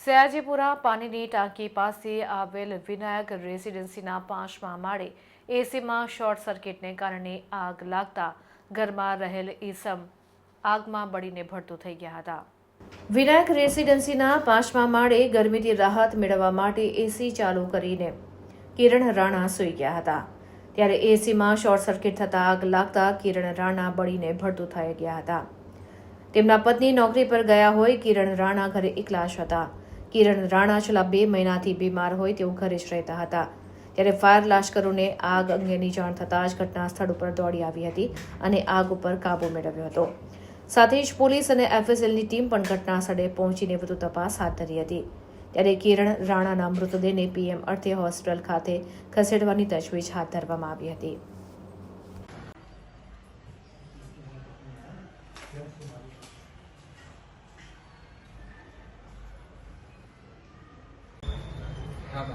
સયાજીપુરા પાણીની ટાંકી પાસે આવેલ વિનાયક રેસિડેન્સીના પાંચમા માળે એસીમાં શોર્ટ સર્કિટને કારણે આગ લાગતા ઘરમાં રહેલ ઈસમ આગમાં બળીને ભડતું થઈ ગયા હતા. વિનાયક રેસિડેન્સીના પાંચમા માળે ગરમીથી રાહત મેળવવા માટે એસી ચાલુ કરીને કિરણ રાણા સૂઈ ગયા હતા. ત્યારે એસીમાં શોર્ટ સર્કિટ થતાં આગ લાગતા કિરણ રાણા બળીને ભડતું થઈ ગયા હતા. તેમના પત્ની નોકરી પર ગયા હોય કિરણ રાણા ઘરે એકલા જ હતા. કિરણ રાણા છેલ્લા બે મહિનાથી બીમાર હોય તેઓ ઘરે જ રહેતા હતા. ત્યારે ફાયર લાશ્કરોને આગ અંગેની જાણ થતાં જ ઘટના સ્થળ ઉપર દોડી આવી હતી અને આગ ઉપર કાબુ મેળવ્યો હતો. સાથે જ પોલીસ અને એફએસએલની ટીમ પણ ઘટના સ્થળે પહોંચીને વધુ તપાસ હાથ ધરી હતી. ત્યારે કિરણ રાણાના મૃતદેહને પીએમ અર્થે હોસ્પિટલ ખાતે ખસેડવાની તજવીજ હાથ ધરવામાં આવી હતી. ครับ